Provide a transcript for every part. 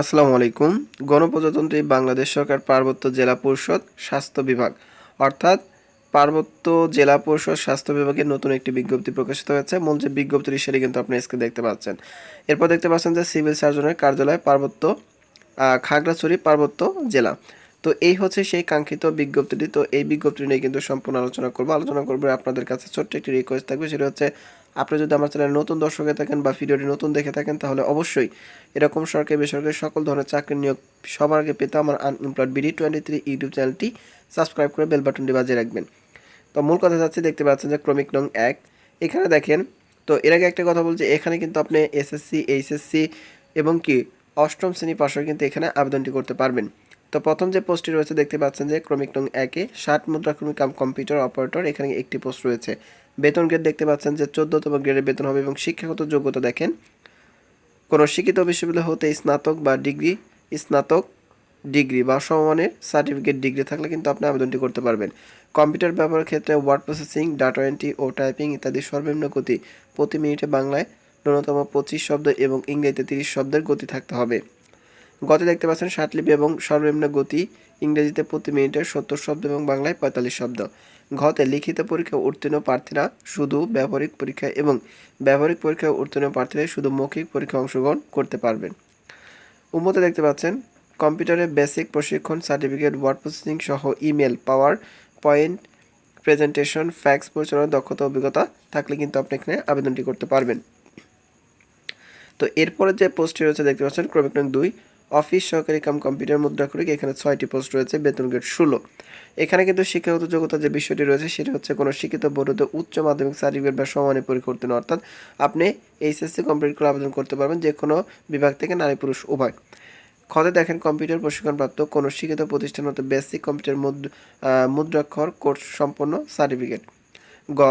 আসসালামু আলাইকুম। গণপ্রজাতন্ত্রী বাংলাদেশ সরকার পার্বত্য জেলা পরিষদ স্বাস্থ্য বিভাগ। অর্থাৎ পার্বত্য জেলা পরিষদ স্বাস্থ্য বিভাগের নতুন একটি বিজ্ঞপ্তি প্রকাশিত হয়েছে। মূল যে বিজ্ঞপ্তিটি সেটি কিন্তু আপনি স্ক্রিনে দেখতে পাচ্ছেন। এরপর দেখতে পাচ্ছেন যে সিভিল সার্জনের কার্যালয় পার্বত্য খাগড়াছড়ি পার্বত্য জেলা। তো এই হচ্ছে সেই কাঙ্ক্ষিত বিজ্ঞপ্তিটি। তো এই বিজ্ঞপ্তি নিয়ে কিন্তু সম্পূর্ণ আলোচনা করব। আলোচনা করব আপনাদের কাছে ছোট্ট একটি রিকোয়েস্ট থাকবে, সেটা হচ্ছে আপনি যদি আমার চ্যানেল নতুন দর্শক থাকেন বা ভিডিওটি নতুন দেখে থাকেন, তাহলে অবশ্যই এরকম সরকারি বেসরকারি সকল ধরনের চাকরি নিয়োগ সবার আগে পেতে আমার unemployed BD twenty three YouTube চ্যানেলটি সাবস্ক্রাইব করে বেল বাটনটি বাজিয়ে রাখবেন। তো মূল কথা যাচ্ছে, দেখতে পাচ্ছেন যে ক্রমিক নং এক। এখানে দেখেন, তো এর আগে একটা কথা বলছি, এখানে কিন্তু আপনি এসএসসি এইচএসসি এবং কি অষ্টম শ্রেণি পাশেও কিন্তু এখানে আবেদনটি করতে পারবেন। তো প্রথম যে পোস্টটি রয়েছে, দেখতে পাচ্ছেন যে ক্রমিক নং একে ষাট মুদ্রাক্রমিক কাম কম্পিউটার অপারেটর, এখানে একটি পোস্ট রয়েছে। বেতন গ্রেড দেখতে পাচ্ছেন যে চোদ্দতম গ্রেডের বেতন হবে এবং শিক্ষাগত যোগ্যতা দেখেন। কোনো শিক্ষিত বিশ্ববিদ্যালয় হতে স্নাতক বা ডিগ্রি, স্নাতক ডিগ্রি বা সমমানের সার্টিফিকেট ডিগ্রি থাকলে কিন্তু আপনি আবেদনটি করতে পারবেন। কম্পিউটার ব্যবহারের ক্ষেত্রে ওয়ার্ড প্রসেসিং, ডাটা এন্ট্রি ও টাইপিং ইত্যাদি সর্বনিম্ন গতি প্রতি মিনিটে বাংলায় ন্যূনতম পঁচিশ শব্দ এবং ইংরেজিতে তিরিশ শব্দের গতি থাকতে হবে। গতি দেখতে পাচ্ছেন ষাটলিপি এবং সর্বনিম্ন গতি ইংরেজিতে প্রতি মিনিটে সত্তর শব্দ এবং বাংলায় পঁয়তাল্লিশ শব্দ। ঘতে লিখিত পরীক্ষা উত্তীর্ণ প্রার্থীরা শুধু ব্যবহারিক পরীক্ষা এবং ব্যবহারিক পরীক্ষায় উত্তীর্ণ প্রার্থীরা শুধু মৌখিক পরীক্ষায় অংশগ্রহণ করতে পারবেন। উন্মতে দেখতে পাচ্ছেন, কম্পিউটারে বেসিক প্রশিক্ষণ, সার্টিফিকেট, ওয়ার্ড প্রসেসিং সহ email, power point, presentation, fax পরিচালনার দক্ষতা, অভিজ্ঞতা থাকলে কিন্তু আপনি এখানে আবেদনটি করতে পারবেন। তো এরপরে যে পোস্টটি রয়েছে, দেখতে পাচ্ছেন, ক্রমিক দুই অফিস সহকারী কাম কম্পিউটার মুদ্রা করিক এখানে ছয়টি পোস্ট রয়েছে, বেতন গেট ষোলো। এখানে কিন্তু শিক্ষাগত যোগ্যতা যে বিষয়টি রয়েছে, সেটা হচ্ছে কোনো শিক্ষিত বোর্ডতে উচ্চ মাধ্যমিক সার্টিফিকেট বা পরীক্ষা উত্তীর্ণ অর্থাৎ আপনি এইচএসসি কমপ্লিট করে আবেদন করতে পারবেন যে কোনো বিভাগ থেকে, নারী, পুরুষ, উভয়। খতে দেখেন, কম্পিউটার প্রশিক্ষণপ্রাপ্ত কোনো শিক্ষিত প্রতিষ্ঠান হতে বেসিক কম্পিউটার মুদ্রাক্ষর কোর্স সম্পন্ন সার্টিফিকেট। গ,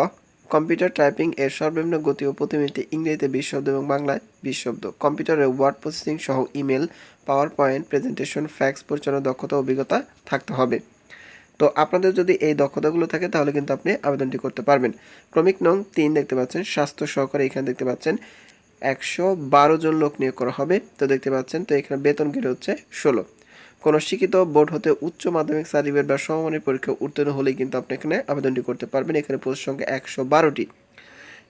কম্পিউটার টাইপিং এর সর্বনিম্ন গতি ও প্রতি মিনিটে ইংরেজিতে বিশ শব্দ এবং বাংলায় বিশ শব্দ। কম্পিউটারে ওয়ার্ড প্রসেসিং সহ email power point presentation fax পরিচালনার দক্ষতা, অভিজ্ঞতা থাকতে হবে। তো আপনাদের যদি এই দক্ষতাগুলো থাকে, তাহলে কিন্তু আপনি আবেদনটি করতে পারবেন। ক্রমিক নং তিন দেখতে পাচ্ছেন, স্বাস্থ্য সহকারে এখানে দেখতে পাচ্ছেন একশো বারো জন লোক নিয়োগ করা হবে। তো দেখতে পাচ্ছেন, তো এখানে বেতন গেলে হচ্ছে ষোলো। কোনো শিক্ষিত বোর্ড হতে উচ্চ মাধ্যমিক সার্টিফিকেট বা সমমানের পরীক্ষা উত্তীর্ণ হলেই কিন্তু আপনি এখানে আবেদনটি করতে পারবেন। এখানে পোস্ট সংখ্যা একশো বারোটি।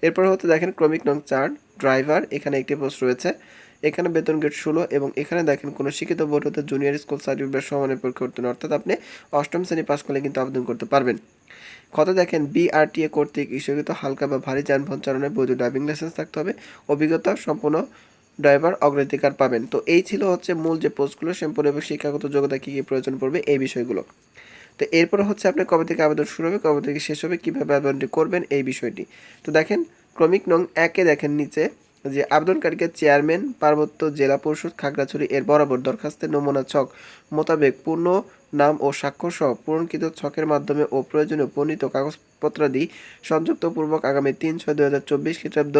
এরপর হতে দেখেন ক্রমিক নং চার, ড্রাইভার, এখানে একটি পোস্ট রয়েছে। এখানে বেতন গেট ষোলো এবং এখানে দেখেন কোনো শিক্ষিত বোর্ড হতে জুনিয়র স্কুল সার্টিফিকেট সমানের পরীক্ষা উত্তীর্ণ। অর্থাৎ আপনি অষ্টম শ্রেণি পাস করলে কিন্তু আবেদন করতে পারবেন। কত দেখেন বিআরটিএ কর্তৃক ইস্যুকৃত হালকা বা ভারী যানবাহন চালনায় বৈধ ড্রাইভিং লাইসেন্স থাকতে হবে। অভিজ্ঞতা সম্পূর্ণ ড্রাইভার অগ্রাধিকার পাবেন। তো এই ছিল হচ্ছে মূল যে পোস্টগুলো সম্পূর্ণ এবং শিক্ষাগত যোগ্যতা কী কী প্রয়োজন পড়বে এই বিষয়গুলো। তো এরপরে হচ্ছে আপনার কবে থেকে আবেদন শুরু হবে, কবে থেকে শেষ হবে, কীভাবে আবেদনটি করবেন, এই বিষয়টি। তো দেখেন, ক্রমিক নং একে দেখেন নিচে যে আবেদনকারীকে চেয়ারম্যান, পার্বত্য জেলা পরিষদ, খাগড়াছড়ি এর বরাবর দরখাস্তের নমুনা ছক মোতাবেক পূর্ণ নাম ও স্বাক্ষর সহ পূরণকৃত ছকের মাধ্যমে ও প্রয়োজনীয় প্রণীত কাগজপত্রাদি সংযুক্তপূর্বক আগামী তিন ছয় দুই হাজার চব্বিশ খ্রিস্টাব্দ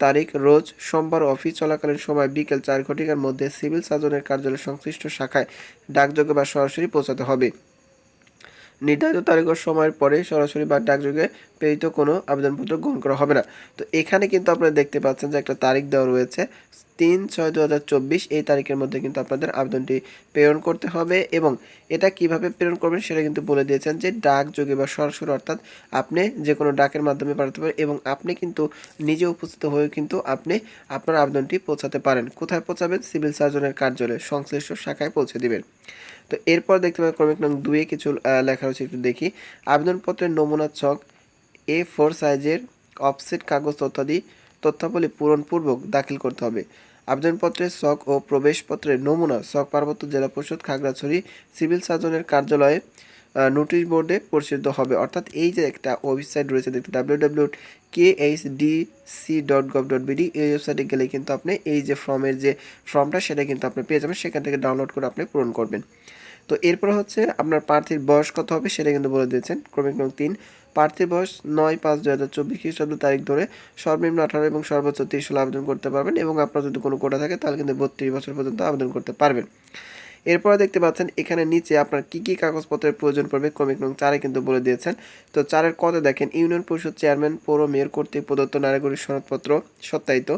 তারিখ রোজ সোমবার অফিস চলাকালীন সময় বিকেল চার ঘটিকার মধ্যে সিভিল সার্জনের কার্যালয় সংশ্লিষ্ট শাখায় ডাকযোগে বা সরাসরি পৌঁছাতে হবে। নির্ধারিত তারিখ ও সময়ের পরে সরাসরি বা ডাকযোগে প্রেরিত কোনো আবেদনপত্র গ্রহণ করা হবে না। তো এখানে কিন্তু আপনারা দেখতে পাচ্ছেন যে একটা তারিখ দেওয়া রয়েছে। তিন ছয় দু এই তারিখের মধ্যে কিন্তু আপনাদের আবেদনটি প্রেরণ করতে হবে এবং এটা কীভাবে প্রেরণ করবেন সেটা কিন্তু বলে দিয়েছেন যে ডাকযোগে বা সরাসরি অর্থাৎ আপনি যে কোনো ডাকের মাধ্যমে পাঠাতে পারেন এবং আপনি কিন্তু নিজে উপস্থিত হয়ে কিন্তু আপনি আপনার আবেদনটি পৌঁছাতে পারেন। কোথায় পৌঁছাবেন? সিভিল সার্জনের কার্যালয়ে সংশ্লিষ্ট শাখায় পৌঁছে দিবেন। তো এরপর দেখতে পাবেন ক্রমিক নং দুয়ে কিছু লেখা রয়েছে একটু দেখি। আবেদনপত্রের নমুনা ছক এ ফোর সাইজের অফসেট কাগজ তথ্যাদি তথ্যাবলী পূরণপূর্বক দাখিল করতে হবে। আবেদনপত্রের ছক ও প্রবেশপত্রের নমুনা, ছক পার্বত্য জেলা পরিষদ, খাগড়াছড়ি সিভিল সার্জনের কার্যালয়ে নোটিশ বোর্ডে প্রসিদ্ধ হবে। অর্থাৎ এই যে একটা ওয়েবসাইট রয়েছে, দেখতে W W K H D C dot gov dot BD এই ওয়েবসাইটে গেলে কিন্তু আপনি এই যে ফর্মের যে ফর্মটা, সেটা কিন্তু আপনি পেয়ে যাবেন। সেখান থেকে ডাউনলোড করে আপনি পূরণ করবেন। তো এরপর হচ্ছে আপনার প্রার্থীর বয়স কত হবে সেটা কিন্তু বলে দিয়েছেন ক্রমিক নং তিন। প্রার্থীর বয়স নয় পাঁচ দু হাজার চব্বিশ খ্রিস্টাব্দ তারিখ ধরে সর্বনিম্ন আঠারো এবং সর্বোচ্চ তিরিশ সালে আবেদন করতে পারবেন এবং আপনার যদি কোনো কোটা থাকে তাহলে কিন্তু বত্রিশ বছর পর্যন্ত আবেদন করতে পারবেন। এরপরে দেখতে পাচ্ছেন এখানে নিচে আপনার কি কি কাগজপত্রের প্রয়োজন পড়বে ক্রমিক নং চারে কিন্তু বলে দিয়েছেন। তো চারের কতে দেখেন ইউনিয়ন পরিষদ চেয়ারম্যান, পৌর মেয়র, কর্তৃক প্রদত্ত নাগরিক সনদপত্র সত্যায়িত।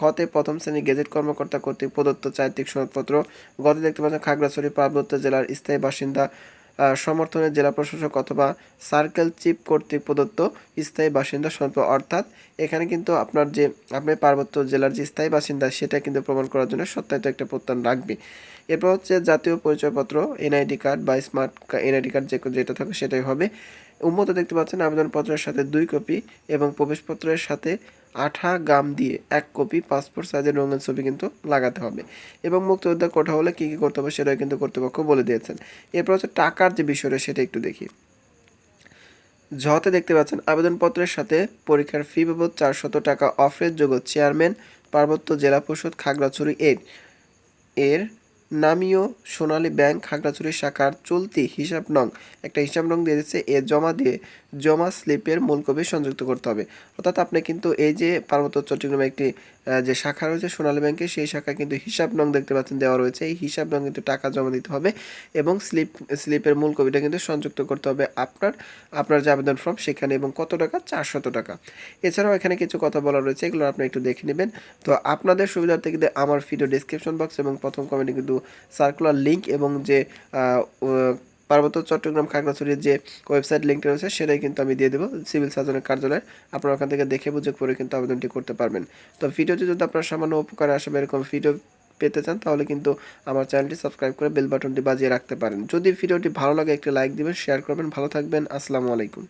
খতে প্রথম শ্রেণি গেজেট কর্মকর্তা কর্তৃক প্রদত্ত চারিত্রিক সনদপত্র। গত দেখতে পাচ্ছেন খাগড়াছড়ি পার্বত্য জেলার স্থায়ী বাসিন্দা সমর্থনে জেলা প্রশাসক অথবা সার্কেল চিফ কর্তৃক প্রদত্ত স্থায়ী বাসিন্দা সনদ অর্থাৎ এখানে কিন্তু আপনার যে, আপনি পার্বত্য জেলার যে স্থায়ী বাসিন্দা, সেটা কিন্তু প্রমাণ করার জন্য সত্যায়িত একটা প্রত্যয়ন রাখবে। এরপর হচ্ছে জাতীয় পরিচয়পত্র, এনআইডি কার্ড বা স্মার্ট এনআইডি কার্ড যে যেটা থাকে সেটাই হবে। উন্মত দেখতে পাচ্ছেন আবেদনপত্রের সাথে দুই কপি এবং প্রবেশপত্রের সাথে আঠা গাম দিয়ে এক কপি পাসপোর্ট সাইজের রঙিন ছবি কিন্তু লাগাতে হবে। এবং মুক্তিযোদ্ধা কোঠা হলে কী কী করতে হবে সেটাই কিন্তু কর্তৃপক্ষ বলে দিয়েছেন। এরপর হচ্ছে টাকার যে বিষয়টা সেটা একটু দেখি। ঝতে দেখতে পাচ্ছেন, আবেদনপত্রের সাথে পরীক্ষার ফি বাবদ চারশত টাকা অফের যোগ্য চেয়ারম্যান, পার্বত্য জেলা পরিষদ, খাগড়াছড়ি এর এর নামীয় সোনালী ব্যাংক খাগড়াছড়ি শাখার চলতি হিসাব নং একটা হিসাব নং দিয়ে দিচ্ছে, এ জমা দিয়ে জমা স্লিপের মূল কপি সংযুক্ত করতে হবে। অর্থাৎ আপনি কিন্তু এই যে পার্বত্য চট্টগ্রামে একটি যে শাখা রয়েছে সোনালী ব্যাংকে সেই শাখায় কিন্তু হিসাব নং দেখতে পাচ্ছেন দেওয়া রয়েছে। এই হিসাব নং কিন্তু টাকা জমা দিতে হবে এবং স্লিপ, স্লিপের মূল কপিটা কিন্তু সংযুক্ত করতে হবে আপনার আপনার যে আবেদন ফর্ম সেখানে এবং কত টাকা? চারশত টাকা। এছাড়াও এখানে কিছু কথা বলা রয়েছে, এগুলো আপনি একটু দেখে নেবেন। তো আপনাদের সুবিধার্থে কিন্তু আমার ভিডিও ডিসক্রিপশন বক্স এবং প্রথম কমেন্টে কিন্তু সার্কুলার লিঙ্ক এবং যে পার্বত্য চট্টগ্রাম খাগড়াছড়ির যে ওয়েবসাইট লিঙ্কটা রয়েছে, সেটাই কিন্তু আমি দিয়ে দেবো। সিভিল সার্জনের কার্যালয়ে আপনারা ওখান থেকে দেখে বুঝে পরে কিন্তু আবেদনটি করতে পারবেন। তো ভিডিওটি যদি আপনার সামান্য উপকারে আসে এরকম ভিডিও পেতে চান, তাহলে কিন্তু আমার চ্যানেলটি সাবস্ক্রাইব করে বেল বাটনটি বাজিয়ে রাখতে পারেন। যদি ভিডিওটি ভালো লাগে, একটি লাইক দিবেন শেয়ার করবেন। ভালো থাকবেন। আসসালামু আলাইকুম।